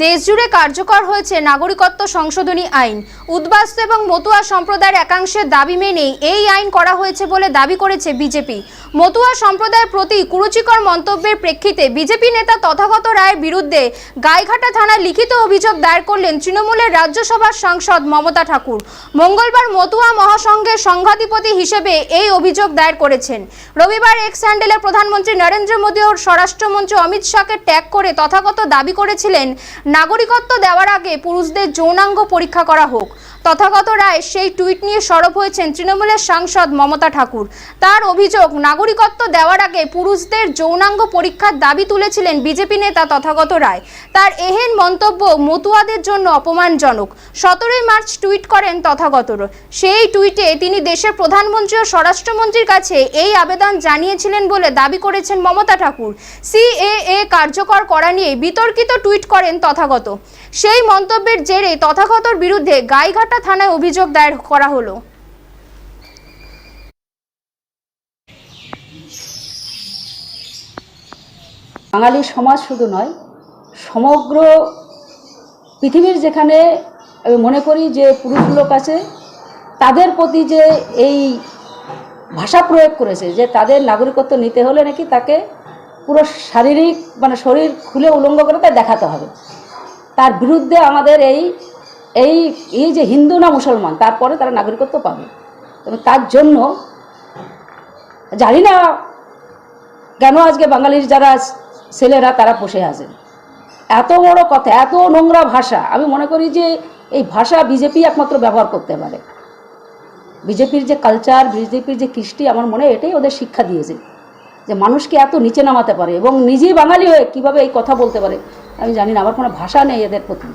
দেশজুড়ে কার্যকর হয়েছে নাগরিকত্ব সংশোধনী আইন। উদ্বাস্তু এবং মতুয়া সম্প্রদায়ের একাংশের দাবি মেনেই এই আইন করা হয়েছে বলে দাবি করেছে বিজেপি। মতুয়া সম্প্রদায়ের প্রতি কুরুচিকর মন্তব্যের প্রেক্ষিতে বিজেপি নেতা তথাগত রায়ের বিরুদ্ধে গাইঘাটা থানায় লিখিত অভিযোগ দায়ের করলেন তৃণমূলের রাজ্যসভার সাংসদ মমতা ঠাকুর। মঙ্গলবার মতুয়া মহাসংঘের সংঘাধিপতি হিসেবে এই অভিযোগ দায়ের করেছেন। রবিবার এক্স হ্যান্ডেলে প্রধানমন্ত্রী নরেন্দ্র মোদী ও স্বরাষ্ট্রমন্ত্রী অমিত শাহকে ট্যাগ করে তথাগত দাবি করেছিলেন নাগরিকত্ব দেওয়ার আগে পুরুষদের যৌনাঙ্গ পরীক্ষা করা হোক। তথাগত রায় সেই টুইট নিয়ে সরব হয়েছেন তৃণমূলের সাংসদ মমতা ঠাকুর। তার অভিযোগ, নাগরিকত্ব দেওয়ার আগে পুরুষদের যৌনাঙ্গ পরীক্ষার দাবি তুলেছিলেন বিজেপি নেতা তথাগত রায়। তার এহেন মন্তব্য মতুয়াদের জন্য অপমানজনক। সতেরোই মার্চ টুইট করেন তথাগতর সেই টুইটে তিনি দেশের প্রধানমন্ত্রী ও স্বরাষ্ট্রমন্ত্রীর কাছে এই আবেদন জানিয়েছিলেন বলে দাবি করেছেন মমতা ঠাকুর। সিএএ কার্যকর করা নিয়ে বিতর্কিত টুইট করেন তথাগত। সেই মন্তব্যের জেরে তথাগতর বিরুদ্ধে গাইঘাটা থানায় অভিযোগ দায়ের করা হলো। বাঙালি সমাজ শুধু নয়, সমগ্র পৃথিবীর যেখানে আমি মনে করি যে পুরুষ লোক আছে, তাদের প্রতি যে এই ভাষা প্রয়োগ করেছে, যে তাদের নাগরিকত্ব নিতে হলে নাকি তাকে পুরো শারীরিক মানে শরীর খুলে উলঙ্গ করে তাই দেখাতে হবে। তার বিরুদ্ধে আমাদের এই এই এই যে হিন্দু না মুসলমান, তারপরে তারা নাগরিকত্ব পাবে। এবং তার জন্য জানি না কেন আজকে বাঙালির যারা ছেলেরা তারা বসে আছে। এত বড় কথা, এত নোংরা ভাষা, আমি মনে করি যে এই ভাষা বিজেপি একমাত্র ব্যবহার করতে পারে। বিজেপির যে কালচার বিজেপির যে কৃষ্টি, আমার মনে হয় এটাই ওদের শিক্ষা দিয়েছে। যে মানুষকে এত নিচে নামাতে পারে এবং নিজেই বাঙালি হয়ে কীভাবে এই কথা বলতে পারে, আমি জানি না, আমার কোনো ভাষা নেই এদের প্রতি।